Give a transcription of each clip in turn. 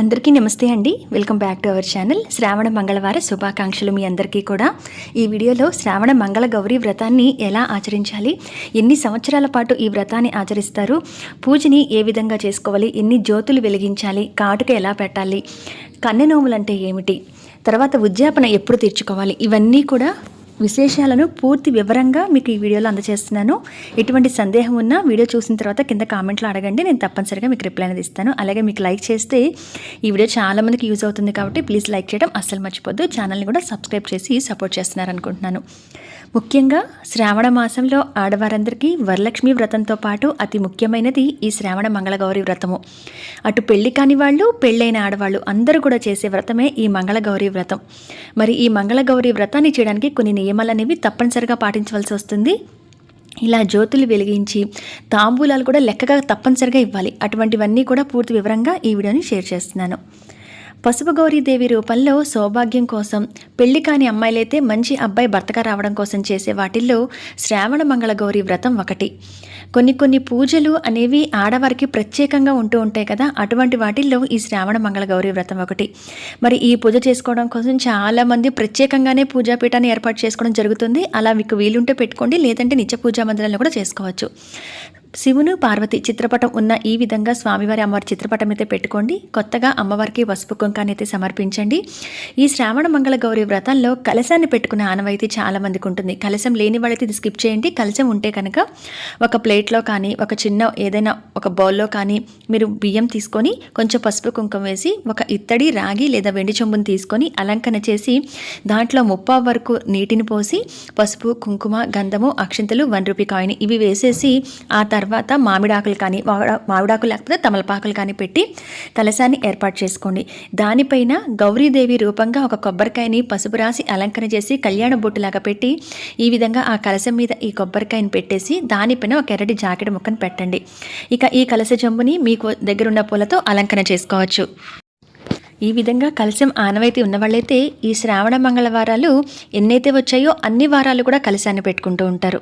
అందరికీ నమస్తే అండి. Welcome back to our channel శ్రావణ మంగళవార శుభాకాంక్షలు మీ అందరికీ కూడా. ఈ వీడియోలో శ్రావణ మంగళ గౌరీ వ్రతాన్ని ఎలా ఆచరించాలి? ఎన్ని సంవత్సరాల పాటు ఈ వ్రతాన్ని ఆచరిస్తారు? పూజని ఏ విధంగా చేసుకోవాలి? ఎన్ని జ్యోతులు వెలిగించాలి? కాటుక ఎలా పెట్టాలి? కన్నెనోములు అంటే ఏమిటి? తర్వాత ఉద్యాపన ఎప్పుడు తీర్చుకోవాలి? ఇవన్నీ కూడా విశేషాలను పూర్తి వివరంగా మీకు ఈ వీడియోలో అందజేస్తున్నాను ఎటువంటి సందేహం ఉన్నా వీడియో చూసిన తర్వాత కింద కామెంట్లో అడగండి. నేను తప్పనిసరిగా మీకు రిప్లై అనేది ఇస్తాను. అలాగే మీకు లైక్ చేస్తే ఈ వీడియో చాలా మందికి యూజ్ అవుతుంది కాబట్టి ప్లీజ్ లైక్ చేయడం అస్సలు మర్చిపోద్దు. ఛానల్ని కూడా సబ్స్క్రైబ్ చేసి సపోర్ట్ చేస్తున్నారు అనుకుంటున్నాను ముఖ్యంగా శ్రావణ మాసంలో ఆడవారందరికీ వరలక్ష్మి వ్రతంతో పాటు అతి ముఖ్యమైనది ఈ శ్రావణ మంగళగౌరి వ్రతము. అటు పెళ్ళి కాని వాళ్ళు పెళ్ళైన ఆడవాళ్ళు అందరూ కూడా చేసే వ్రతమే ఈ మంగళగౌరి వ్రతం. మరి ఈ మంగళగౌరి వ్రతాన్ని చేయడానికి కొన్ని నియమాలు అనేవి తప్పనిసరిగా పాటించవలసి వస్తుంది. ఇలా జ్యోతులు వెలిగించి తాంబూలాలు కూడా లెక్కగా తప్పనిసరిగా ఇవ్వాలి. అటువంటివన్నీ కూడా పూర్తి వివరంగా ఈ వీడియోని షేర్ చేస్తున్నాను. పసుపు గౌరీదేవి రూపంలో సౌభాగ్యం కోసం పెళ్ళి కాని అమ్మాయిలైతే మంచి అబ్బాయి భర్తగా రావడం కోసం చేసే వాటిల్లో శ్రావణ మంగళ గౌరి వ్రతం ఒకటి. కొన్ని కొన్ని పూజలు అనేవి ఆడవారికి ప్రత్యేకంగా ఉంటూ ఉంటాయి కదా అటువంటి వాటిల్లో ఈ శ్రావణ మంగళ గౌరి వ్రతం ఒకటి. మరి ఈ పూజ చేసుకోవడం కోసం చాలామంది ప్రత్యేకంగానే పూజాపీఠాన్ని ఏర్పాటు చేసుకోవడం జరుగుతుంది. అలా మీకు వీలుంటే పెట్టుకోండి లేదంటే నిత్య పూజా మందిరంలో కూడా చేసుకోవచ్చు. శివును పార్వతి చిత్రపటం ఉన్న ఈ విధంగా స్వామివారి అమ్మవారి చిత్రపటం అయితే పెట్టుకోండి. కొత్తగా అమ్మవారికి పసుపు కుంకాన్ని అయితే సమర్పించండి. ఈ శ్రావణ మంగళ గౌరి వ్రతంలో కలశాన్ని పెట్టుకున్న ఆనవాయితీ చాలా మందికి ఉంటుంది. కలశం లేని వాళ్ళైతే ఇది స్కిప్ చేయండి. కలశం ఉంటే కనుక ఒక ప్లేట్లో కానీ ఒక చిన్న ఏదైనా ఒక బౌల్లో కానీ మీరు బియ్యం తీసుకొని కొంచెం పసుపు కుంకం వేసి ఒక ఇత్తడి రాగి లేదా వెండి చెంబుని తీసుకొని అలంకరణ చేసి దాంట్లో ముప్పా వరకు నీటిని పోసి పసుపు కుంకుమ గంధము అక్షింతలు వన్ రూపీ కాయిన్ ఇవి వేసేసి ఆ తర్వాత తర్వాత మామిడాకులు కానీ మామిడాకులు లేకపోతే తమలపాకులు కానీ పెట్టి కలశాన్ని ఏర్పాటు చేసుకోండి. దానిపైన గౌరీదేవి రూపంగా ఒక కొబ్బరికాయని పసుపు రాసి అలంకరణ చేసి కళ్యాణ బొట్టులాగా పెట్టి ఈ విధంగా ఆ కలశం మీద ఈ కొబ్బరికాయని పెట్టేసి దానిపైన ఒక ఎర్రటి జాకెట్ ముక్కను పెట్టండి. ఇక ఈ కలశ జంబుని మీకు దగ్గరున్న పూలతో అలంకరణ చేసుకోవచ్చు. ఈ విధంగా కలశం ఆనవాయితీ ఉన్నవాళ్ళైతే ఈ శ్రావణ మంగళవారాలు ఎన్నైతే వచ్చాయో అన్ని వారాలు కూడా కలశాన్ని పెట్టుకుంటూ ఉంటారు.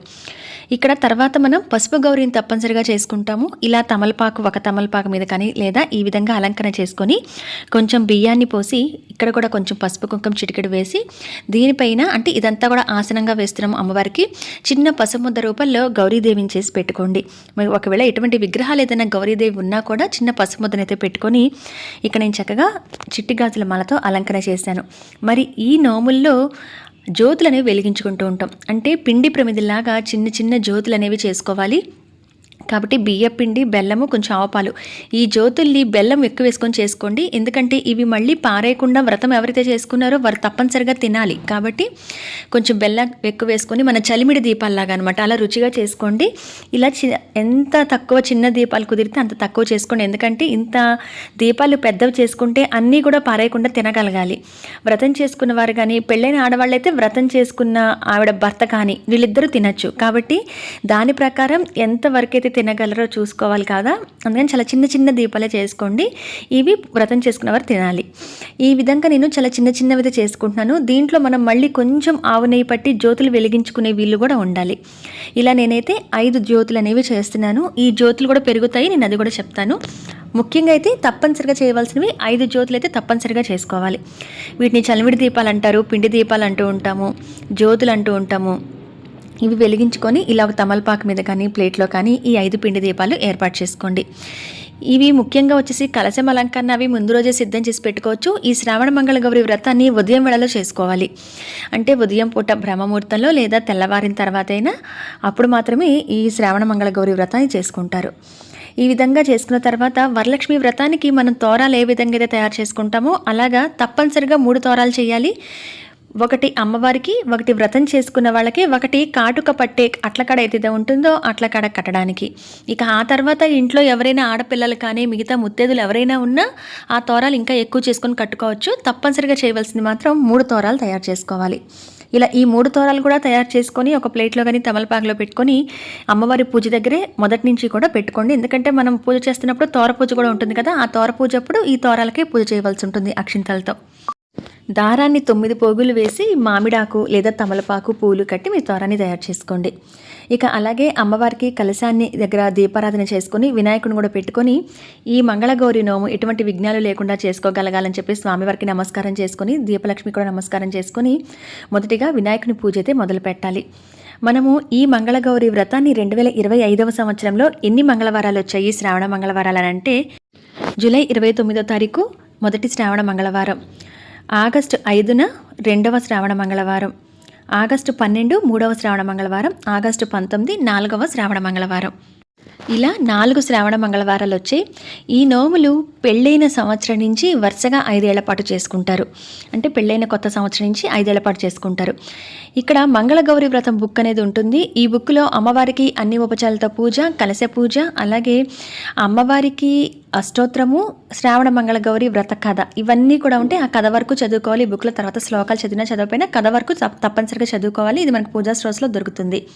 ఇక్కడ తర్వాత మనం పసుపు గౌరిని తప్పనిసరిగా చేసుకుంటాము. ఇలా తమలపాకు ఒక తమలపాకు మీద కానీ లేదా ఈ విధంగా అలంకరణ చేసుకొని కొంచెం బియ్యాన్ని పోసి ఇక్కడ కూడా కొంచెం పసుపు కుంకుమ చిటికెడు వేసి దీనిపైన అంటే ఇదంతా కూడా ఆసనంగా వేస్తున్నాము అమ్మవారికి. చిన్న పసుపు ముద్ద రూపంలో గౌరీదేవిని చేసి పెట్టుకోండి. మరి ఒకవేళ ఎటువంటి విగ్రహాలు ఏదైనా గౌరీదేవి ఉన్నా కూడా చిన్న పసుపు ముద్దనైతే పెట్టుకొని ఇక్కడ నేను చక్కగా చిట్టి గాజుల మాలతో అలంకరణ చేశాను. మరి ఈ నోముల్లో జ్యోతులు అనేవి వెలిగించుకుంటూ ఉంటాం. అంటే పిండి ప్రమిదిలాగా చిన్న చిన్న జ్యోతులు అనేవి చేసుకోవాలి. కాబట్టి బియ్యపిండి బెల్లము కొంచెం ఆవపాలు ఈ జ్యోతుల్ని బెల్లం ఎక్కువ వేసుకొని చేసుకోండి. ఎందుకంటే ఇవి మళ్ళీ పారేయకుండా వ్రతం ఎవరైతే చేసుకున్నారో వారు తప్పనిసరిగా తినాలి. కాబట్టి కొంచెం బెల్లం ఎక్కువ వేసుకొని మన చలిమిడి దీపాలలాగా అనమాట అలా రుచిగా చేసుకోండి. ఇలా చి ఎంత తక్కువ చిన్న దీపాలు కుదిరితే అంత తక్కువ చేసుకోండి. ఎందుకంటే ఇంత దీపాలు పెద్దవి చేసుకుంటే అన్నీ కూడా పారేయకుండా తినగలగాలి. వ్రతం చేసుకున్న వారు కానీ పెళ్ళైన ఆడవాళ్ళైతే వ్రతం చేసుకున్న ఆవిడ భర్త కానీ వీళ్ళిద్దరూ తినచ్చు. కాబట్టి దాని ప్రకారం ఎంతవరకైతే అయితే తినగలరో చూసుకోవాలి కదా. అందుకని చాలా చిన్న చిన్న దీపాలే చేసుకోండి. ఇవి వ్రతం చేసుకున్నవారు తినాలి. ఈ విధంగా నేను చాలా చిన్న చిన్నవితే చేసుకుంటున్నాను. దీంట్లో మనం మళ్ళీ కొంచెం ఆవు నెయ్యి పట్టి జ్యోతులు వెలిగించుకునే వీళ్ళు కూడా ఉండాలి. ఇలా నేనైతే ఐదు జ్యోతులు అనేవి చేస్తున్నాను. ఈ జ్యోతులు కూడా పెరుగుతాయి. నేను అది కూడా చెప్తాను. ముఖ్యంగా అయితే తప్పనిసరిగా చేయవలసినవి ఐదు జ్యోతులు అయితే తప్పనిసరిగా చేసుకోవాలి. వీటిని చలివిడి దీపాలు అంటారు పిండి దీపాలు అంటూ ఉంటాము జ్యోతులు అంటూ ఉంటాము. ఇవి వెలిగించుకొని ఇలా ఒక తమలపాకు మీద కానీ ప్లేట్లో కానీ ఈ ఐదు పిండి దీపాలు ఏర్పాటు చేసుకోండి. ఇవి ముఖ్యంగా వచ్చేసి కలశం అలంకరణ అవి ముందు రోజే సిద్ధం చేసి పెట్టుకోవచ్చు. ఈ శ్రావణ మంగళ గౌరి వ్రతాన్ని ఉదయం వేళలో చేసుకోవాలి. అంటే ఉదయం పూట బ్రహ్మముహూర్తంలో లేదా తెల్లవారిన తర్వాత అయినా అప్పుడు మాత్రమే ఈ శ్రావణ మంగళ గౌరి వ్రతాన్ని చేసుకుంటారు. ఈ విధంగా చేసుకున్న తర్వాత వరలక్ష్మి వ్రతానికి మనం తోరాలు ఏ విధంగా అయితే తయారు చేసుకుంటామో అలాగా తప్పనిసరిగా మూడు తోరాలు చేయాలి. ఒకటి అమ్మవారికి ఒకటి వ్రతం చేసుకున్న వాళ్ళకి ఒకటి కాటుక పట్టే అట్లకడ ఏదైతే ఉంటుందో అట్లకడ కట్టడానికి. ఇక ఆ తర్వాత ఇంట్లో ఎవరైనా ఆడపిల్లలు కానీ మిగతా ముత్తేదులు ఎవరైనా ఉన్నా ఆ తోరాలు ఇంకా ఎక్కువ చేసుకొని కట్టుకోవచ్చు. తప్పనిసరిగా చేయవలసింది మాత్రం మూడు తోరాలు తయారు చేసుకోవాలి. ఇలా ఈ మూడు తోరాలు కూడా తయారు చేసుకొని ఒక ప్లేట్లో కానీ తమలపాకులో పెట్టుకొని అమ్మవారి పూజ దగ్గరే మొదటి నుంచి కూడా పెట్టుకోండి. ఎందుకంటే మనం పూజ చేస్తున్నప్పుడు తోర పూజ కూడా ఉంటుంది కదా ఆ తోర పూజ అప్పుడు ఈ తోరాలకే పూజ చేయవలసి ఉంటుంది అక్షింతలతో. దారాన్ని తొమ్మిది పోగులు వేసి మామిడాకు లేదా తమలపాకు పూలు కట్టి మీ దారాన్ని తయారు చేసుకోండి. ఇక అలాగే అమ్మవారికి కలశాన్ని దగ్గర దీపారాధన చేసుకుని వినాయకుని కూడా పెట్టుకొని ఈ మంగళగౌరి నోము ఎటువంటి విఘ్నాలు లేకుండా చేసుకోగలగాలని చెప్పి స్వామివారికి నమస్కారం చేసుకొని దీపలక్ష్మి కూడా నమస్కారం చేసుకొని మొదటిగా వినాయకుని పూజ అయితే మొదలు పెట్టాలి. మనము ఈ మంగళగౌరి వ్రతాన్ని రెండు వేల ఇరవై ఐదవ సంవత్సరంలో ఎన్ని మంగళవారాలు వచ్చాయి? శ్రావణ మంగళవారాలు అంటే జూలై ఇరవై తొమ్మిదో తారీఖు మొదటి శ్రావణ మంగళవారం. ఆగస్టు ఐదున రెండవ శ్రావణ మంగళవారం. ఆగస్టు పన్నెండు మూడవ శ్రావణ మంగళవారం. ఆగస్టు పంతొమ్మిది నాలుగవ శ్రావణ మంగళవారం. ఇలా నాలుగు శ్రావణ మంగళవారాలు వచ్చాయి ఈ నోములు పెళ్ళైన సంవత్సరం నుంచి వరుసగా ఐదేళ్ళ పాటు చేసుకుంటారు. అంటే పెళ్ళైన కొత్త సంవత్సరం నుంచి ఐదేళ్ళ పాటు చేసుకుంటారు. ఇక్కడ మంగళగౌరి వ్రతం బుక్ అనేది ఉంటుంది. ఈ బుక్లో అమ్మవారికి అన్ని ఉపచారాలతో పూజ కలశ పూజ అలాగే అమ్మవారికి అష్టోత్తరము శ్రావణ మంగళగౌరి వ్రత కథ. ఇవన్నీ కూడా ఉంటే ఆ కథ వరకు చదువుకోవాలి. ఈ బుక్లో తర్వాత శ్లోకాలు చదివినా చదవకపోయినా కథ వరకు తప్పనిసరిగా చదువుకోవాలి. ఇది మనకు పూజా స్టోర్స్లో దొరుకుతుంది.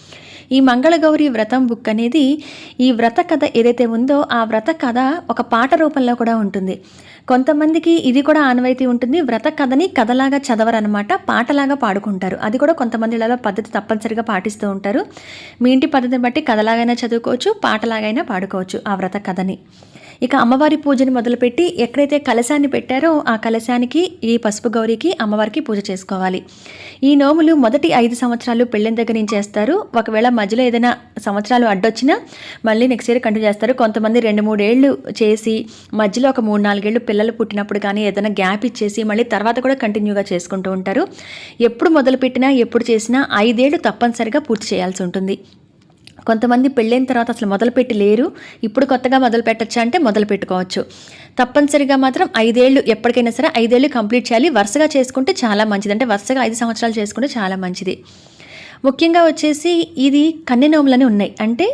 ఈ మంగళగౌరి వ్రతం బుక్ అనేది ఈ వ్రత కథ ఏదైతే ఉందో ఆ వ్రత కథ ఒక పాట రూపంలో కూడా ఉంటుంది. కొంతమందికి ఇది కూడా ఆనవాయితీ ఉంటుంది. వ్రత కథని కథలాగా చదవరనమాట. పాటలాగా పాడుకుంటారు. అది కూడా కొంతమందిలలో పద్ధతి తప్పనిసరిగా పాటిస్తూ ఉంటారు. మీ ఇంటి పద్ధతిని బట్టి కథలాగైనా చదువుకోవచ్చు పాటలాగైనా పాడుకోవచ్చు ఆ వ్రత కథని. ఇక అమ్మవారి పూజని మొదలుపెట్టి ఎక్కడైతే కలశాన్ని పెట్టారో ఆ కలశానికి ఈ పసుపు గౌరికి అమ్మవారికి పూజ చేసుకోవాలి. ఈ నోములు మొదటి ఐదు సంవత్సరాలు పెళ్ళిన దగ్గర నుంచి చేస్తారు. ఒకవేళ మధ్యలో ఏదైనా సంవత్సరాలు అడ్డొచ్చినా మళ్ళీ నెక్స్ట్ ఇయర్ కంటిన్యూ చేస్తారు. కొంతమంది రెండు మూడేళ్ళు చేసి మధ్యలో ఒక మూడు నాలుగేళ్ళు పిల్లలు పుట్టినప్పుడు కానీ ఏదైనా గ్యాప్ ఇచ్చేసి మళ్ళీ తర్వాత కూడా కంటిన్యూగా చేసుకుంటూ ఉంటారు. ఎప్పుడు మొదలుపెట్టినా ఎప్పుడు చేసినా ఐదేళ్ళు తప్పనిసరిగా పూర్తి చేయాల్సి ఉంటుంది. కొంతమంది పెళ్ళైన తర్వాత అసలు మొదలుపెట్టి లేరు. ఇప్పుడు కొత్తగా మొదలు పెట్టచ్చా అంటే మొదలు పెట్టుకోవచ్చు తప్పనిసరిగా మాత్రం ఐదేళ్ళు ఎప్పటికైనా సరే ఐదేళ్ళు కంప్లీట్ చేయాలి. వరుసగా చేసుకుంటే చాలా మంచిది. అంటే వరుసగా ఐదు సంవత్సరాలు చేసుకుంటే చాలా మంచిది. ముఖ్యంగా వచ్చేసి ఇది కన్నె నోములని ఉన్నాయి. అంటే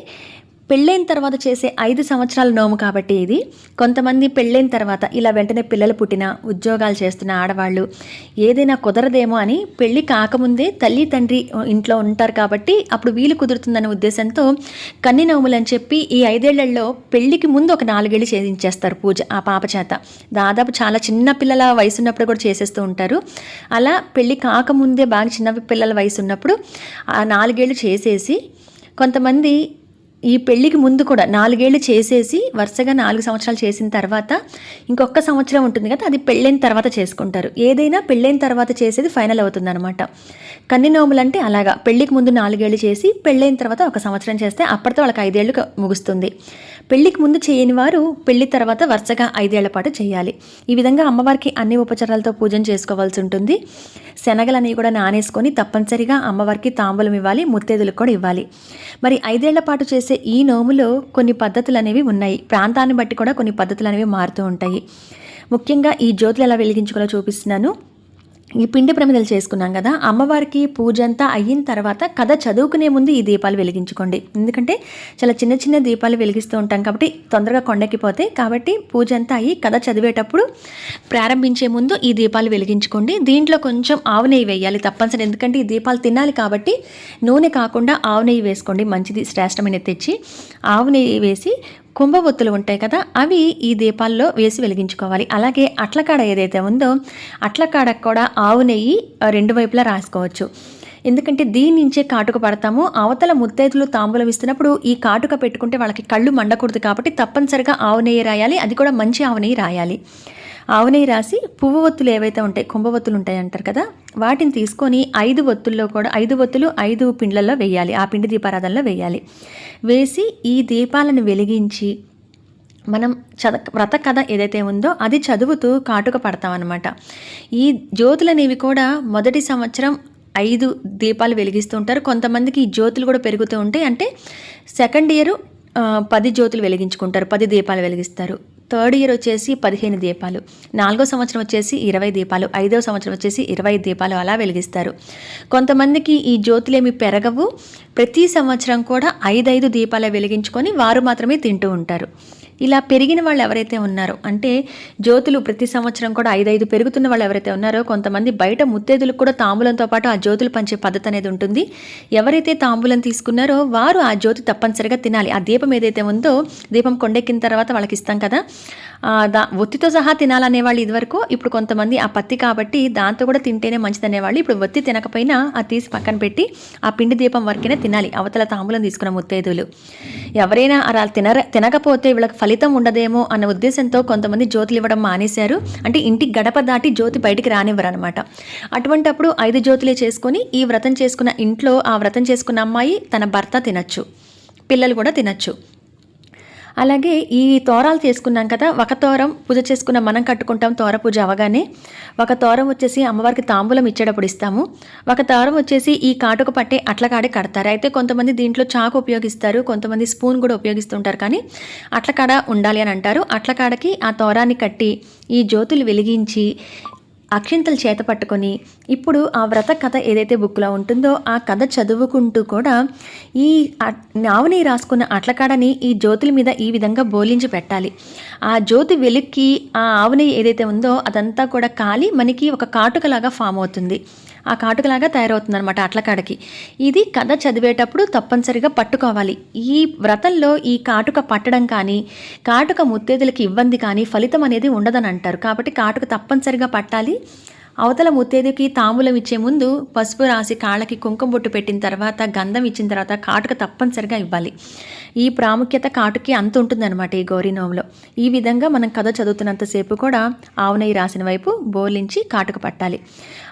పెళ్ళైన తర్వాత చేసే ఐదు సంవత్సరాల నోము కాబట్టి ఇది. కొంతమంది పెళ్ళైన తర్వాత ఇలా వెంటనే పిల్లలు పుట్టిన ఉద్యోగాలు చేస్తున్న ఆడవాళ్ళు ఏదైనా కుదరదేమో అని పెళ్ళి కాకముందే తల్లి తండ్రి ఇంట్లో ఉంటారు కాబట్టి అప్పుడు వీలు కుదురుతుందనే ఉద్దేశంతో కన్ని నోములు అని చెప్పి ఈ ఐదేళ్ళలో పెళ్ళికి ముందు ఒక నాలుగేళ్ళు చేయించేస్తారు పూజ ఆ పాప చేత. దాదాపు చాలా చిన్న పిల్లల వయసు ఉన్నప్పుడు కూడా చేసేస్తూ ఉంటారు. అలా పెళ్ళి కాకముందే బాగా చిన్న పిల్లల వయసు ఉన్నప్పుడు ఆ నాలుగేళ్ళు చేసేసి కొంతమంది ఈ పెళ్ళికి ముందు కూడా నాలుగేళ్ళు చేసేసి వరుసగా నాలుగు సంవత్సరాలు చేసిన తర్వాత ఇంకొక సంవత్సరం ఉంటుంది కదా అది పెళ్ళైన తర్వాత చేసుకుంటారు. ఏదైనా పెళ్ళైన తర్వాత చేసేది ఫైనల్ అవుతుంది అనమాట కన్ని నోములు అంటే అలాగా పెళ్ళికి ముందు నాలుగేళ్ళు చేసి పెళ్ళైన తర్వాత ఒక సంవత్సరం చేస్తే అప్పటితో వాళ్ళకి ఐదేళ్ళు ముగుస్తుంది. పెళ్ళికి ముందు చేయని వారు పెళ్ళి తర్వాత వరుసగా ఐదేళ్ళ పాటు చేయాలి. ఈ విధంగా అమ్మవారికి అన్ని ఉపచారాలతో పూజన చేసుకోవాల్సి ఉంటుంది. శనగలని కూడా నానేసుకొని తప్పనిసరిగా అమ్మవారికి తాంబూలం ఇవ్వాలి ముత్తేదులకు కూడా ఇవ్వాలి. మరి ఐదేళ్ళ పాటు చేసే ఈ నోములో కొన్ని పద్ధతులు అనేవి ఉన్నాయి. ప్రాంతాన్ని బట్టి కూడా కొన్ని పద్ధతులు అనేవి మారుతూ ఉంటాయి. ముఖ్యంగా ఈ జ్యోతులు ఎలా వెలిగించుకోవాలో చూపిస్తున్నాను. ఈ పిండి ప్రమిదలు చేసుకున్నాం కదా అమ్మవారికి పూజ అంతా అయిన తర్వాత కథ చదువుకునే ముందు ఈ దీపాలు వెలిగించుకోండి. ఎందుకంటే చాలా చిన్న చిన్న దీపాలు వెలిగిస్తూ ఉంటాం కాబట్టి తొందరగా కొండెక్కిపోతాయి. కాబట్టి పూజ అంతా అయ్యి కథ చదివేటప్పుడు ప్రారంభించే ముందు ఈ దీపాలు వెలిగించుకోండి. దీంట్లో కొంచెం ఆవు నెయ్యి వేయాలి తప్పనిసరి. ఎందుకంటే ఈ దీపాలు తినాలి కాబట్టి నూనె కాకుండా ఆవు నెయ్యి వేసుకోండి. మంచిది శ్రేష్టమైన తెచ్చి ఆవు నెయ్యి వేసి కుంభవొత్తులు ఉంటాయి కదా అవి ఈ దీపాల్లో వేసి వెలిగించుకోవాలి. అలాగే అట్లకాడ ఏదైతే ఉందో అట్లకాడకు కూడా ఆవు నెయ్యి రెండు వైపులా రాసుకోవచ్చు. ఎందుకంటే దీని నుంచే కాటుక పడతాము. అవతల ముత్తైదులు తాంబూలం ఇస్తున్నప్పుడు ఈ కాటుక పెట్టుకుంటే వాళ్ళకి కళ్ళు మండకూడదు కాబట్టి తప్పనిసరిగా ఆవు నెయ్యి రాయాలి. అది కూడా మంచి ఆవు నెయ్యి రాయాలి. ఆవు నెయ్యి రాసి పువ్వు ఒత్తులు ఏవైతే ఉంటాయి కుంభవత్తులు ఉంటాయి అంటారు కదా వాటిని తీసుకొని ఐదు ఒత్తుల్లో కూడా ఐదు ఒత్తులు ఐదు పిండ్లలో వేయాలి ఆ పిండి దీపారాధనలో వేయాలి. వేసి ఈ దీపాలను వెలిగించి మనం చద వ్రత కథ ఏదైతే ఉందో అది చదువుతూ కాటుక పడతామన్నమాట ఈ జ్యోతులనేవి కూడా మొదటి సంవత్సరం ఐదు దీపాలు వెలిగిస్తూ ఉంటారు. కొంతమందికి ఈ జ్యోతులు కూడా పెరుగుతూ ఉంటాయి. అంటే సెకండ్ ఇయర్ పది జ్యోతులు వెలిగించుకుంటారు పది దీపాలు వెలిగిస్తారు. థర్డ్ ఇయర్ వచ్చేసి పదిహేను దీపాలు. నాలుగో సంవత్సరం వచ్చేసి ఇరవై దీపాలు. ఐదవ సంవత్సరం వచ్చేసి ఇరవై దీపాలు అలా వెలిగిస్తారు. కొంతమందికి ఈ జ్యోతులేమి పెరగవు. ప్రతి సంవత్సరం కూడా ఐదైదు దీపాలు వెలిగించుకొని వారు మాత్రమే తింటూ ఉంటారు. ఇలా పెరిగిన వాళ్ళు ఎవరైతే ఉన్నారో అంటే జ్యోతులు ప్రతి సంవత్సరం కూడా ఐదైదు పెరుగుతున్న వాళ్ళు ఎవరైతే ఉన్నారో కొంతమంది బయట ముత్తేదులకు కూడా తాంబూలంతో పాటు ఆ జ్యోతులు పంచే పద్ధతి అనేది ఉంటుంది. ఎవరైతే తాంబూలం తీసుకున్నారో వారు ఆ జ్యోతి తప్పనిసరిగా తినాలి. ఆ దీపం ఏదైతే ఉందో దీపం కొండెక్కిన తర్వాత వాళ్ళకి ఇస్తాం కదా. దా ఒత్తితో సహా తినాలనే వాళ్ళు ఇదివరకు ఇప్పుడు కొంతమంది ఆ పత్తి కాబట్టి దాంతో కూడా తింటేనే మంచిది అనేవాళ్ళు ఇప్పుడు ఒత్తి తినకపోయినా ఆ తీసి పక్కన పెట్టి ఆ పిండి దీపం వరకైనా తినాలి అవతల తాంబూలం తీసుకున్న ముత్తైదులు. ఎవరైనా అలా తినర తినకపోతే వీళ్ళకి ఫలి ఫలితం ఉండదేమో అన్న ఉద్దేశంతో కొంతమంది జ్యోతులు ఇవ్వడం మానేశారు. అంటే ఇంటి గడప దాటి జ్యోతి బయటికి రానివ్వరు అనమాట అటువంటప్పుడు ఐదు జ్యోతులే చేసుకొని ఈ వ్రతం చేసుకున్న ఇంట్లో ఆ వ్రతం చేసుకున్న అమ్మాయి తన భర్త తినచ్చు. పిల్లలు కూడా తినచ్చు. అలాగే ఈ తోరాలు చేసుకున్నాం కదా ఒక తోరం పూజ చేసుకున్న మనం కట్టుకుంటాం తోర పూజ అవగానే. ఒక తోరం వచ్చేసి అమ్మవారికి తాంబూలం ఇచ్చేటప్పుడు ఇస్తాము. ఒక తోరం వచ్చేసి ఈ కాటుక పట్టే అట్లకాడే కడతారు. అయితే కొంతమంది దీంట్లో చాకు ఉపయోగిస్తారు కొంతమంది స్పూన్ కూడా ఉపయోగిస్తుంటారు. కానీ అట్లకాడ ఉండాలి అని అంటారు. అట్లకాడకి ఆ తోరాన్ని కట్టి ఈ జ్యోతులు వెలిగించి అక్షింతలు చేత పట్టుకొని ఇప్పుడు ఆ వ్రత కథ ఏదైతే బుక్లో ఉంటుందో ఆ కథ చదువుకుంటూ కూడా ఈ అ- ఆవుని రాసుకున్న అట్లకాడని ఈ జ్యోతుల మీద ఈ విధంగా బోలించి పెట్టాలి. ఆ జ్యోతి వెలుక్కి ఆ ఆవుని ఏదైతే ఉందో అదంతా కూడా కాలి మనకి ఒక కాటుకలాగా ఫామ్ అవుతుంది. ఆ కాటుకలాగా తయారవుతుంది అనమాట అట్లకాడకి. ఇది కథ చదివేటప్పుడు తప్పనిసరిగా పట్టుకోవాలి. ఈ వ్రతంలో ఈ కాటుక పట్టడం కానీ కాటుక ముత్తేదులకి ఇబ్బంది కానీ ఫలితం అనేది ఉండదని అంటారు. కాబట్టి కాటుక తప్పనిసరిగా పట్టాలి. అవతల ముత్తేదుకి తాంబూలం ఇచ్చే ముందు పసుపు రాసి కాళ్ళకి కుంకుమ బొట్టు పెట్టిన తర్వాత గంధం ఇచ్చిన తర్వాత కాటుక తప్పనిసరిగా ఇవ్వాలి. ఈ ప్రాముఖ్యత కాటుకి అంత ఉంటుందన్నమాట ఈ గౌరీ ఈ విధంగా మనం కథ చదువుతున్నంతసేపు కూడా ఆవునయ్యి రాసిన వైపు బోలించి కాటుక పట్టాలి.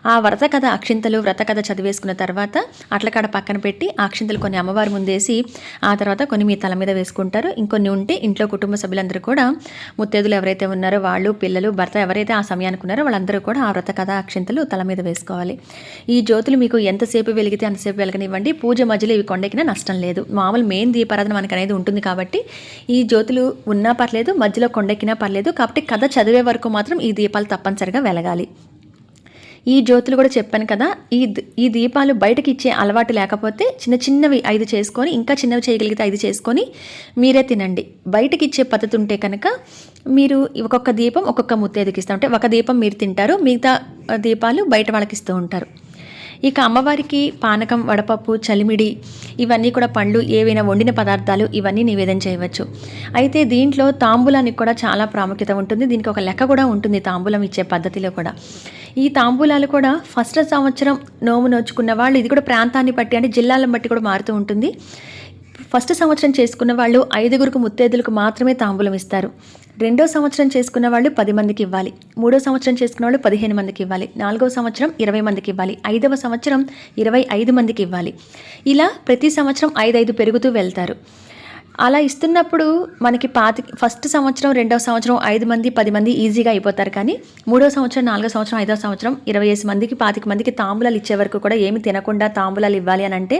ఆ వ్రత కథ అక్షింతలు వ్రత కథ చదివేసుకున్న తర్వాత అట్లకాడ పక్కన పెట్టి ఆ అక్షింతలు కొన్ని అమ్మవారి ముందేసి ఆ తర్వాత కొన్ని మీ తల మీద వేసుకుంటారు. ఇంకొన్ని ఉంటే ఇంట్లో కుటుంబ సభ్యులందరూ కూడా ముత్తేదులు ఎవరైతే ఉన్నారో వాళ్ళు పిల్లలు భర్త ఎవరైతే ఆ సమయానికి ఉన్నారో వాళ్ళందరూ కూడా ఆ వ్రత కథ అక్షింతలు తల మీద వేసుకోవాలి. ఈ జ్యోతులు మీకు ఎంతసేపు వెలిగితే అంతసేపు వెలగనివ్వండి. పూజ మధ్యలో ఇవి కొండెక్కినా నష్టం లేదు. మామూలు మెయిన్ దీపారాధన మనకి అనేది ఉంటుంది కాబట్టి ఈ జ్యోతులు ఉన్నా పర్లేదు మధ్యలో కొండెక్కినా పర్లేదు కాబట్టి కథ చదివే వరకు మాత్రం ఈ దీపాలు తప్పనిసరిగా వెలగాలి. ఈ జ్యోతులు కూడా చెప్పాను కదా ఈ ఈ దీపాలు బయటకి ఇచ్చే అలవాటు లేకపోతే చిన్న చిన్నవి ఐదు చేసుకొని ఇంకా చిన్నవి చేయగలిగితే ఐదు చేసుకొని మీరే తినండి. బయటకి ఇచ్చే పద్ధతి ఉంటే కనుక మీరు ఒక్కొక్క దీపం ఒక్కొక్క ముత్తేదికి ఇస్తూ ఉంటే ఒక దీపం మీరు తింటారు మిగతా దీపాలు బయట వాళ్ళకి ఇస్తూ ఉంటారు. ఇక అమ్మవారికి పానకం వడపప్పు చలిమిడి ఇవన్నీ కూడా పండ్లు ఏవైనా వండిన పదార్థాలు ఇవన్నీ నివేదన చేయవచ్చు. అయితే దీంట్లో తాంబూలానికి కూడా చాలా ప్రాముఖ్యత ఉంటుంది. దీనికి ఒక లెక్క కూడా ఉంటుంది తాంబూలం ఇచ్చే పద్ధతిలో కూడా. ఈ తాంబూలాలు కూడా ఫస్ట్ సంవత్సరం నోము నోచుకున్న వాళ్ళు ఇది కూడా ప్రాంతాన్ని బట్టి అంటే జిల్లాలను బట్టి కూడా మారుతూ ఉంటుంది. ఫస్ట్ సంవత్సరం చేసుకున్న వాళ్ళు ఐదుగురికి ముత్తైదులకు మాత్రమే తాంబూలం ఇస్తారు. రెండో సంవత్సరం చేసుకున్న వాళ్ళు పది మందికి ఇవ్వాలి. మూడో సంవత్సరం చేసుకున్న వాళ్ళు పదిహేను మందికి ఇవ్వాలి. నాలుగో సంవత్సరం ఇరవై మందికి ఇవ్వాలి. ఐదవ సంవత్సరం ఇరవై ఐదు మందికి ఇవ్వాలి. ఇలా ప్రతి సంవత్సరం ఐదైదు పెరుగుతూ వెళ్తారు. అలా ఇస్తున్నప్పుడు మనకి పాతి ఫస్ట్ సంవత్సరం రెండవ సంవత్సరం ఐదు మంది పది మంది ఈజీగా అయిపోతారు కానీ మూడో సంవత్సరం నాలుగో సంవత్సరం ఐదో సంవత్సరం ఇరవై ఐదు మందికి పాతిక మందికి తాంబూలాలు ఇచ్చే వరకు కూడా ఏమి తినకుండా తాంబూలాలు ఇవ్వాలి అని అంటే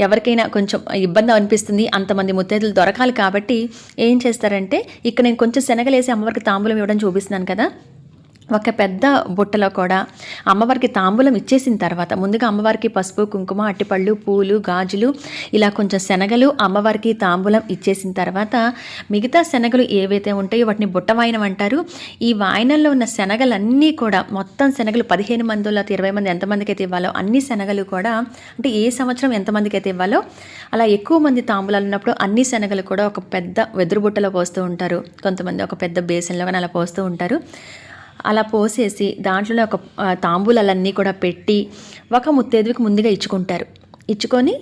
ఎవరికైనా కొంచెం ఇబ్బంది అనిపిస్తుంది అంతమంది ముత్తైదులు దొరకాలి కాబట్టి ఏం చేస్తారంటే ఇక్కడ నేను కొంచెం శనగలేసి అమ్మవారికి తాంబూలం ఇవ్వడం చూపిస్తున్నాను కదా. ఒక పెద్ద బుట్టలో కూడా అమ్మవారికి తాంబూలం ఇచ్చేసిన తర్వాత ముందుగా అమ్మవారికి పసుపు కుంకుమ అట్టిపళ్ళు పూలు గాజులు ఇలా కొంచెం శనగలు అమ్మవారికి తాంబూలం ఇచ్చేసిన తర్వాత మిగతా శనగలు ఏవైతే ఉంటాయో వాటిని బుట్ట వాయనం అంటారు. ఈ వాయనంలో ఉన్న శనగలన్నీ కూడా మొత్తం శనగలు పదిహేను మంది లేకపోతే ఇరవై మంది ఎంతమందికి అయితే ఇవ్వాలో అన్ని శనగలు కూడా అంటే ఏ సంవత్సరం ఎంతమందికి అయితే ఇవ్వాలో అలా ఎక్కువ మంది తాంబూలాలు ఉన్నప్పుడు అన్ని శనగలు కూడా ఒక పెద్ద వెదురు బుట్టలో పోస్తూ ఉంటారు. కొంతమంది ఒక పెద్ద బేసన్లో కానీ అలా పోస్తూ ఉంటారు. అలా పోసేసి దాంట్లోనే ఒక తాంబూలాలన్నీ కూడా పెట్టి ఒక ముత్తేదువికి ముందుగా ఇచ్చుకుంటారు. ఇచ్చుకొని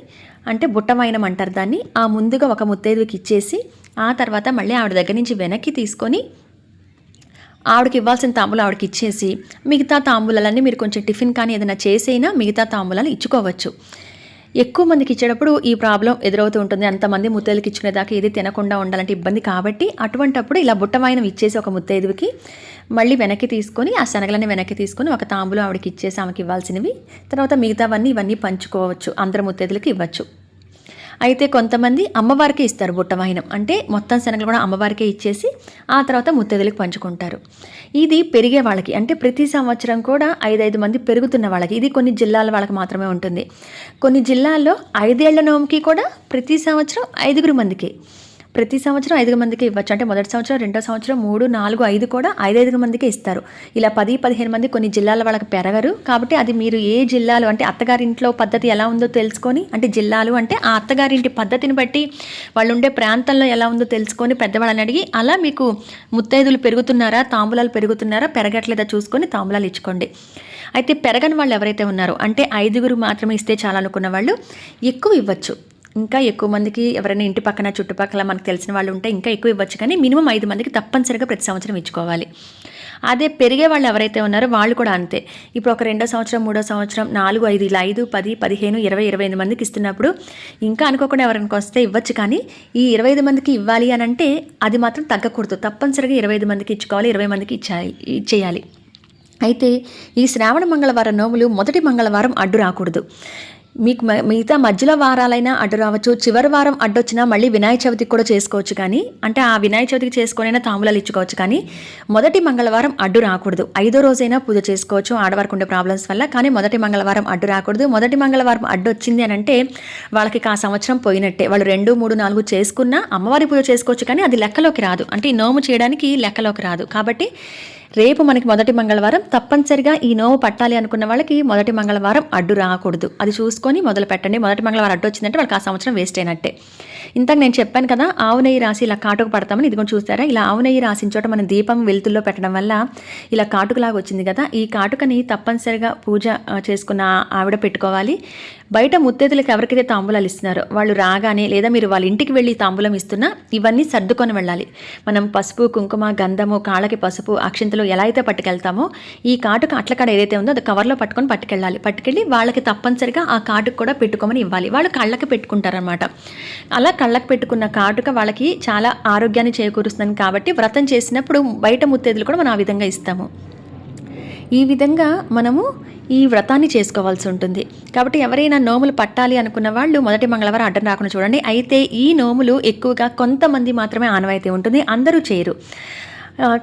అంటే బుట్టమైనం అంటారు దాన్ని. ఆ ముందుగా ఒక ముత్తైదువికి ఇచ్చేసి ఆ తర్వాత మళ్ళీ ఆవిడ దగ్గర నుంచి వెనక్కి తీసుకొని ఆవిడకి ఇవ్వాల్సిన తాంబూలు ఆవిడకి ఇచ్చేసి మిగతా తాంబూలాలన్నీ మీరు కొంచెం టిఫిన్ కానీ ఏదైనా చేసైనా మిగతా తాంబూలాలు ఇచ్చుకోవచ్చు. ఎక్కువ మందికి ఇచ్చేటప్పుడు ఈ ప్రాబ్లం ఎదురవుతూ ఉంటుంది. అంతమంది ముత్తైదులకి ఇచ్చుకునేదాకా ఏది తినకుండా ఉండాలంటే ఇబ్బంది. కాబట్టి అటువంటప్పుడు ఇలా బుట్టవాయనం ఇచ్చేసి ఒక ముత్తైదుకి మళ్ళీ వెనక్కి తీసుకొని ఆ శనగలని వెనక్కి తీసుకొని ఒక తాంబూలం ఆవిడకి ఇచ్చేసి ఆమెకి ఇవ్వాల్సినవి. తర్వాత మిగతావన్నీ ఇవన్నీ పంచుకోవచ్చు. అందరు ముత్తైదులకి ఇవ్వచ్చు. అయితే కొంతమంది అమ్మవారికే ఇస్తారు బుట్టవాహినం అంటే మొత్తం శనగలు కూడా అమ్మవారికే ఇచ్చేసి ఆ తర్వాత ముత్తైదులకు పంచుకుంటారు. ఇది పెరిగే వాళ్ళకి అంటే ప్రతి సంవత్సరం కూడా ఐదైదు మంది పెరుగుతున్న వాళ్ళకి ఇది కొన్ని జిల్లాల వాళ్ళకి మాత్రమే ఉంటుంది. కొన్ని జిల్లాల్లో ఐదేళ్ళ నోముకి కూడా ప్రతి సంవత్సరం ఐదుగురు మందికి. ప్రతి సంవత్సరం ఐదుగురు మందికి ఇవ్వచ్చు. అంటే మొదటి సంవత్సరం రెండో సంవత్సరం మూడు నాలుగు ఐదు కూడా ఐదైదుగురు మందికి ఇస్తారు. ఇలా పది పదిహేను మంది కొన్ని జిల్లాల వాళ్ళకి పెరగరు. కాబట్టి అది మీరు ఏ జిల్లాలు అంటే అత్తగారింట్లో పద్ధతి ఎలా ఉందో తెలుసుకొని అంటే జిల్లాలు అంటే ఆ అత్తగారింటి పద్ధతిని బట్టి వాళ్ళు ఉండే ప్రాంతంలో ఎలా ఉందో తెలుసుకొని పెద్దవాళ్ళని అడిగి అలా మీకు ముత్తైదులు పెరుగుతున్నారా తాంబూలాలు పెరుగుతున్నారా పెరగట్లేదా చూసుకొని తాంబూలాలు ఇచ్చుకోండి. అయితే పెరగని వాళ్ళు ఎవరైతే ఉన్నారో అంటే ఐదుగురు మాత్రమే ఇస్తే చాలనుకున్న వాళ్ళు ఎక్కువ ఇవ్వచ్చు. ఇంకా ఎక్కువ మందికి ఎవరైనా ఇంటి పక్కన చుట్టుపక్కల మనకు తెలిసిన వాళ్ళు ఉంటే ఇంకా ఎక్కువ ఇవ్వచ్చు. కానీ మినిమం ఐదు మందికి తప్పనిసరిగా ప్రతి సంవత్సరం ఇచ్చుకోవాలి. అదే పెరిగే వాళ్ళు ఎవరైతే ఉన్నారో వాళ్ళు కూడా అంతే. ఇప్పుడు ఒక రెండో సంవత్సరం మూడో సంవత్సరం నాలుగు ఐదు ఇలా ఐదు పది పదిహేను ఇరవై ఇరవై ఐదు మందికి ఇస్తున్నప్పుడు ఇంకా అనుకోకుండా ఎవరైనా వస్తే ఇవ్వచ్చు. కానీ ఈ ఇరవై ఐదు మందికి ఇవ్వాలి అని అంటే అది మాత్రం తగ్గకూడదు. తప్పనిసరిగా ఇరవై ఐదు మందికి ఇచ్చుకోవాలి ఇరవై మందికి ఇచ్చాయి ఇచ్చేయాలి. అయితే ఈ శ్రావణ మంగళవారం నోములు మొదటి మంగళవారం అడ్డు రాకూడదు. మీకు మ- మిగతా మధ్యలో వారాలైనా అడ్డు రావచ్చు. చివరి వారం అడ్డొచ్చినా మళ్ళీ వినాయక చవితికి కూడా చేసుకోవచ్చు కానీ అంటే ఆ వినాయక చవితికి చేసుకునైనా తాంబూలాలు ఇచ్చుకోవచ్చు కానీ మొదటి మంగళవారం అడ్డు రాకూడదు. ఐదో రోజైనా పూజ చేసుకోవచ్చు ఆడవారికి ఉండే ప్రాబ్లమ్స్ వల్ల. కానీ మొదటి మంగళవారం అడ్డు రాకూడదు. మొదటి మంగళవారం అడ్డు వచ్చింది అని అంటే వాళ్ళకి ఆ సంవత్సరం పోయినట్టే. వాళ్ళు రెండు మూడు నాలుగు చేసుకున్నా అమ్మవారి పూజ చేసుకోవచ్చు కానీ అది లెక్కలోకి రాదు. అంటే ఈ నోము చేయడానికి లెక్కలోకి రాదు. కాబట్టి రేపు మనకి మొదటి మంగళవారం తప్పనిసరిగా ఈ నోవు పట్టాలి అనుకున్న వాళ్ళకి మొదటి మంగళవారం అడ్డు రాకూడదు. అది చూసుకొని మొదలు పెట్టండి. మొదటి మంగళవారం అడ్డు వచ్చిందంటే వాళ్ళకి ఆ సంవత్సరం వేస్ట్ అయినట్టే. ఇంతకు నేను చెప్పాను కదా ఆవు నెయ్యి రాసి ఇలా కాటుకు పడతామని ఇది కూడా చూస్తారా ఇలా ఆవు నెయ్యి రాసిన చోట మనం దీపం వెలుతుల్లో పెట్టడం వల్ల ఇలా కాటుకులాగా వచ్చింది కదా ఈ కాటుకని తప్పనిసరిగా పూజ చేసుకున్న ఆవిడ పెట్టుకోవాలి. బయట ముత్తేతులకు ఎవరికైతే తాంబూలాలు ఇస్తున్నారో వాళ్ళు రాగానే లేదా మీరు వాళ్ళ ఇంటికి వెళ్ళి తాంబూలం ఇస్తున్నా ఇవన్నీ సర్దుకొని వెళ్ళాలి. మనం పసుపు కుంకుమ గంధము కాళ్ళకి పసుపు అక్షింతలు ఎలా అయితే పట్టుకెళ్తామో ఈ కాటుకు అట్లకాడ ఏదైతే ఉందో అది కవర్లో పట్టుకొని పట్టుకెళ్ళాలి. పట్టుకెళ్ళి వాళ్ళకి తప్పనిసరిగా ఆ కాటుకు కూడా పెట్టుకోమని ఇవ్వాలి. వాళ్ళు కళ్ళకి పెట్టుకుంటారనమాట అలా కళ్ళకి పెట్టుకున్న కాటుక వాళ్ళకి చాలా ఆరోగ్యాన్ని చేకూరుస్తుంది కాబట్టి వ్రతం చేసినప్పుడు బయట ముత్తేదులు కూడా మనం ఆ విధంగా ఇస్తాము. ఈ విధంగా మనము ఈ వ్రతాన్ని చేసుకోవాల్సి ఉంటుంది. కాబట్టి ఎవరైనా నోములు పట్టాలి అనుకున్న వాళ్ళు మొదటి మంగళవారం అడ్డం రాకుండా చూడండి. అయితే ఈ నోములు ఎక్కువగా కొంతమంది మాత్రమే ఆనవాయితీ ఉంటుంది. అందరూ చేయరు.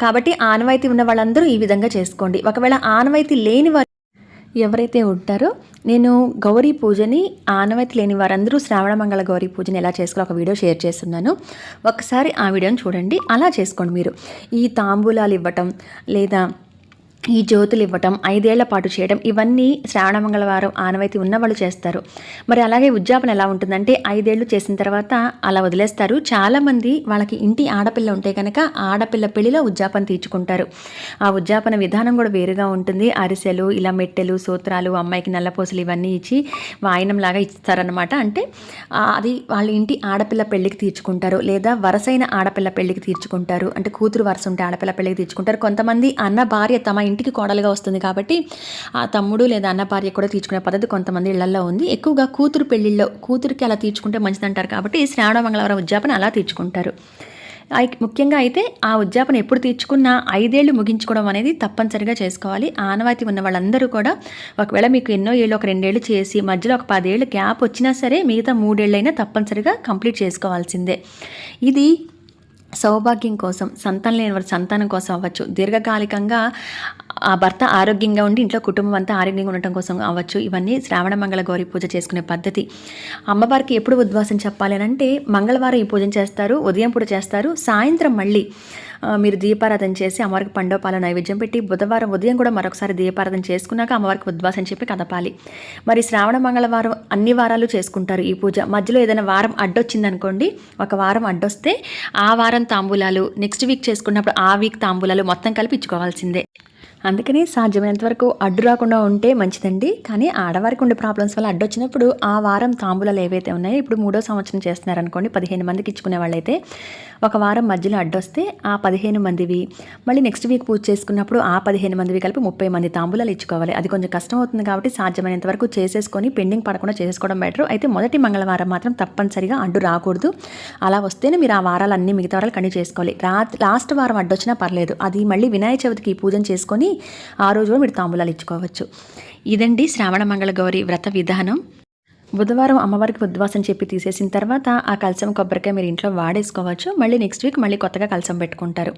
కాబట్టి ఆనవాయితీ ఉన్న వాళ్ళందరూ ఈ విధంగా చేసుకోండి. ఒకవేళ ఆనవాయితీ లేని వారు ఎవరైతే ఉంటారో నేను గౌరీ పూజని ఆనవాయితీ లేని వారందరూ శ్రావణ మంగళ గౌరీ పూజని ఎలా చేసుకోవాలో ఒక వీడియో షేర్ చేస్తున్నాను. ఒకసారి ఆ వీడియోని చూడండి. అలా చేసుకోండి మీరు. ఈ తాంబూలాలు ఇవ్వటం లేదా ఈ జ్యోతులు ఇవ్వటం ఐదేళ్ళ పాటు చేయడం ఇవన్నీ శ్రావణ మంగళవారం ఆనవాయితీ ఉన్న వాళ్ళు చేస్తారు. మరి అలాగే ఉద్యాపన ఎలా ఉంటుందంటే ఐదేళ్ళు చేసిన తర్వాత అలా వదిలేస్తారు. చాలామంది వాళ్ళకి ఇంటి ఆడపిల్ల ఉంటే కనుక ఆడపిల్ల పెళ్ళిలో ఉద్యాపన తీర్చుకుంటారు. ఆ ఉద్యాపన విధానం కూడా వేరుగా ఉంటుంది. అరిసెలు ఇలా మెట్టెలు సూత్రాలు అమ్మాయికి నల్లపూసలు ఇవన్నీ ఇచ్చి వాయినంలాగా ఇస్తారనమాట అంటే అది వాళ్ళ ఇంటి ఆడపిల్ల పెళ్ళికి తీర్చుకుంటారు. లేదా వరసైన ఆడపిల్ల పెళ్ళికి తీర్చుకుంటారు. అంటే కూతురు వరస ఉంటే ఆడపిల్ల పెళ్ళికి తీర్చుకుంటారు. కొంతమంది అన్న భార్య తమ ఇంటికి కోడలుగా వస్తుంది కాబట్టి ఆ తమ్ముడు లేదా అన్న భార్య కూడా తీర్చుకునే పద్ధతి కొంతమంది ఇళ్ళలో ఉంది. ఎక్కువగా కూతురు పెళ్ళిళ్ళలో కూతురికి అలా తీర్చుకుంటే మంచిదంటారు కాబట్టి శ్రావణ మంగళవారం ఉద్యాపన అలా తీర్చుకుంటారు. ఐ- ముఖ్యంగా అయితే ఆ ఉద్యాపన ఎప్పుడు తీర్చుకున్నా ఐదేళ్ళు ముగించుకోవడం అనేది తప్పనిసరిగా చేసుకోవాలి. ఆనవాయితీ ఉన్న వాళ్ళందరూ కూడా ఒకవేళ మీకు ఎన్నో ఏళ్ళు ఒక రెండేళ్ళు చేసి మధ్యలో ఒక పదేళ్ళు గ్యాప్ వచ్చినా సరే మిగతా మూడేళ్ళైనా తప్పనిసరిగా కంప్లీట్ చేసుకోవాల్సిందే. ఇది సౌభాగ్యం కోసం సంతానం లేని వారి సంతానం కోసం అవ్వచ్చు. దీర్ఘకాలికంగా ఆ భర్త ఆరోగ్యంగా ఉండి ఇంట్లో కుటుంబం అంతా ఆరోగ్యంగా ఉండటం కోసం అవ్వచ్చు. ఇవన్నీ శ్రావణ మంగళ గౌరి పూజ చేసుకునే పద్ధతి. అమ్మవారికి ఎప్పుడు ఉద్వాసం చెప్పాలి అని అంటే మంగళవారం ఈ పూజను చేస్తారు ఉదయం పూట చేస్తారు సాయంత్రం మళ్ళీ మీరు దీపారాధన చేసి అమ్మవారికి పండోపాల నైవేద్యం పెట్టి బుధవారం ఉదయం కూడా మరొకసారి దీపారాధన చేసుకున్నాక అమ్మవారికి ఉద్వాసం చెప్పి కదపాలి. మరి శ్రావణ మంగళవారం అన్ని వారాలు చేసుకుంటారు ఈ పూజ. మధ్యలో ఏదైనా వారం అడ్డొచ్చిందనుకోండి ఒక వారం అడ్డొస్తే ఆ వారం తాంబూలాలు నెక్స్ట్ వీక్ చేసుకున్నప్పుడు ఆ వీక్ తాంబూలాలు మొత్తం కలిపి ఇచ్చుకోవాల్సిందే. అందుకని సాధ్యమైనంత వరకు అడ్డు రాకుండా ఉంటే మంచిదండి. కానీ ఆడవారికి ఉండే ప్రాబ్లమ్స్ వల్ల అడ్డు వచ్చినప్పుడు ఆ వారం తాంబూలాలు ఏవైతే ఉన్నాయో ఇప్పుడు మూడో సంవత్సరం చేస్తున్నారనుకోండి పదిహేను మందికి ఇచ్చుకునే వాళ్ళైతే ఒక వారం మధ్యలో అడ్డొస్తే ఆ పదిహేను మందివి మళ్ళీ నెక్స్ట్ వీక్ పూజ చేసుకున్నప్పుడు ఆ పదిహేను మందివి కలిపి ముప్పై మంది తాంబూలాలు ఇచ్చుకోవాలి. అది కొంచెం కష్టం అవుతుంది కాబట్టి సాధ్యమైనంత వరకు చేసేసుకొని పెండింగ్ పడకుండా చేసుకోవడం బెటర్ అయితే మొదటి మంగళవారం మాత్రం తప్పనిసరిగా అడ్డు రాకూడదు. అలా వస్తేనే మీరు ఆ వారాలన్నీ మిగతా వారాలు కంటిన్యూ చేసుకోవాలి. రా లాస్ట్ వారం అడ్డొచ్చినా పర్లేదు. అది మళ్ళీ వినాయక చవితికి పూజను చేసుకొని ఆ రోజు కూడా మీరు తాంబూలాలు ఇచ్చుకోవచ్చు. ఇదండి శ్రావణ మంగళ గౌరి వ్రత విధానం. బుధవారం అమ్మవారికి ఉద్వాసం చెప్పి తీసేసిన తర్వాత ఆ కలసం కొబ్బరికాయ మీరు ఇంట్లో వాడేసుకోవచ్చు. మళ్ళీ నెక్స్ట్ వీక్ మళ్ళీ కొత్తగా కలసం పెట్టుకుంటారు.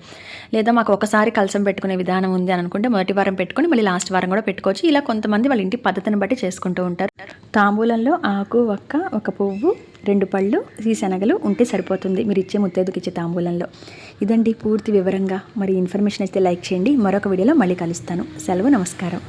లేదా మాకు ఒకసారి కలసం పెట్టుకునే విధానం ఉంది అని అనుకుంటే మొదటి వారం పెట్టుకొని మళ్ళీ లాస్ట్ వారం కూడా పెట్టుకోవచ్చు. ఇలా కొంతమంది వాళ్ళ ఇంటి పద్ధతిని బట్టి చేసుకుంటూ ఉంటారు. తాంబూలంలో ఆకు ఒక్క ఒక పువ్వు రెండు పళ్ళు ఈ శనగలు ఉంటే సరిపోతుంది. మీరు ఇచ్చే ముత్తేదుకు ఇచ్చే తాంబూలంలో. ఇదండి పూర్తి వివరంగా. మరి ఇన్ఫర్మేషన్ అయితే లైక్ చేయండి. మరొక వీడియోలో మళ్ళీ కలుస్తాను. సెలవు నమస్కారం.